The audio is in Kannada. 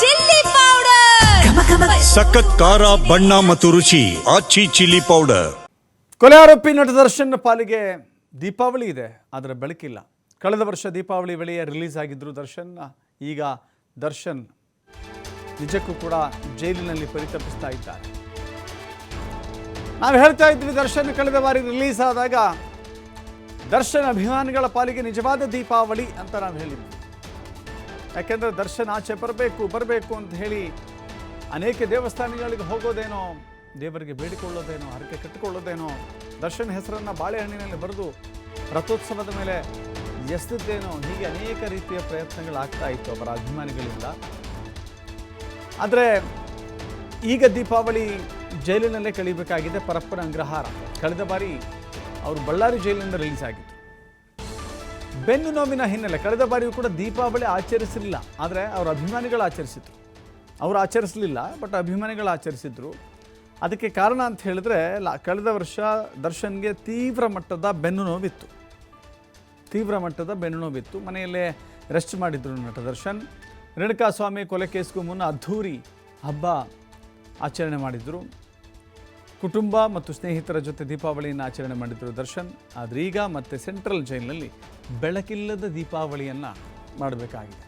Chilli powder. ಸಖತ್ ಖಾರ ಬಣ್ಣ ಮತ್ತು ರುಚಿ ಆಚಿ ಚಿಲ್ಲಿ ಪೌಡರ್. ಕೊಲೆ ಆರೋಪಿ ನಟ ದರ್ಶನ್ ಪಾಲಿಗೆ ದೀಪಾವಳಿ ಇದೆ ಆದರೆ ಬೆಳಕಿಲ್ಲ. ಕಳೆದ ವರ್ಷ ದೀಪಾವಳಿ ವೇಳೆಯೇ ರಿಲೀಸ್ ಆಗಿದ್ರು ದರ್ಶನ್. ಈಗ ದರ್ಶನ್ ನಿಜಕ್ಕೂ ಕೂಡ ಜೈಲಿನಲ್ಲಿ ಪರಿತಪಿಸ್ತಾ ಇದ್ದಾರೆ. ನಾವು ಹೇಳ್ತಾ ಇದ್ವಿ ದರ್ಶನ್ ಕಳೆದ ಬಾರಿ ರಿಲೀಸ್ ಆದಾಗ ದರ್ಶನ್ ಅಭಿಮಾನಿಗಳ ಪಾಲಿಗೆ ನಿಜವಾದ ದೀಪಾವಳಿ ಅಂತ ನಾವು ಹೇಳಿದ್ವಿ. ಯಾಕೆಂದರೆ ದರ್ಶನ ಆಚೆ ಬರಬೇಕು ಬರಬೇಕು ಅಂತ ಹೇಳಿ ಅನೇಕ ದೇವಸ್ಥಾನಗಳಿಗೆ ಹೋಗೋದೇನೋ, ದೇವರಿಗೆ ಬೇಡಿಕೊಳ್ಳೋದೇನೋ, ಹರಕೆ ಕಟ್ಟಿಕೊಳ್ಳೋದೇನೋ, ದರ್ಶನ ಹೆಸರನ್ನು ಬಾಳೆಹಣ್ಣಿನಲ್ಲಿ ಬರೆದು ರಥೋತ್ಸವದ ಮೇಲೆ ಎಸ್ತಿದ್ದೇನೋ ಹೀಗೆ ಅನೇಕ ರೀತಿಯ ಪ್ರಯತ್ನಗಳಾಗ್ತಾ ಇತ್ತು ಅವರ ಅಭಿಮಾನಿಗಳಿಂದ. ಆದರೆ ಈಗ ದೀಪಾವಳಿ ಜೈಲಿನಲ್ಲೇ ಕಳಿಬೇಕಾಗಿದೆ ಪರಪ್ಪನ ಅಂಗ್ರಹಾರ ಕಳೆದ ಬಾರಿ ಅವರು ಬಳ್ಳಾರಿ ಜೈಲಿನಿಂದ ರಿಲೀಸ್ ಆಗಿತ್ತು ಬೆನ್ನು ನೋವಿನ ಹಿನ್ನೆಲೆ, ಕಳೆದ ಬಾರಿಯೂ ಕೂಡ ದೀಪಾವಳಿ ಆಚರಿಸಲಿಲ್ಲ ಆದರೆ ಅವರ ಅಭಿಮಾನಿಗಳು ಆಚರಿಸಿದ್ರು. ಅವರು ಆಚರಿಸಲಿಲ್ಲ, ಬಟ್ ಅಭಿಮಾನಿಗಳು ಆಚರಿಸಿದ್ರು. ಅದಕ್ಕೆ ಕಾರಣ ಅಂತ ಹೇಳಿದ್ರೆ ಕಳೆದ ವರ್ಷ ದರ್ಶನ್ಗೆ ತೀವ್ರ ಮಟ್ಟದ ಬೆನ್ನು ನೋವಿತ್ತು. ತೀವ್ರ ಮಟ್ಟದ ಬೆನ್ನು ನೋವಿತ್ತು. ಮನೆಯಲ್ಲೇ ರೆಸ್ಟ್ ಮಾಡಿದ್ರು ನಟ ದರ್ಶನ್. ರೇಣುಕಾಸ್ವಾಮಿ ಕೊಲೆ ಕೇಸ್ಗೂ ಮುನ್ನ ಅದ್ಧೂರಿ ಹಬ್ಬ ಆಚರಣೆ ಮಾಡಿದರು. ಕುಟುಂಬ ಮತ್ತು ಸ್ನೇಹಿತರ ಜೊತೆ ದೀಪಾವಳಿಯನ್ನು ಆಚರಣೆ ಮಾಡಿದ್ರು ದರ್ಶನ್. ಆದರೆ ಮತ್ತೆ ಸೆಂಟ್ರಲ್ ಜೈಲಿನಲ್ಲಿ ಬೆಳಕಿಲ್ಲದ ದೀಪಾವಳಿಯನ್ನು ಮಾಡಬೇಕಾಗಿದೆ.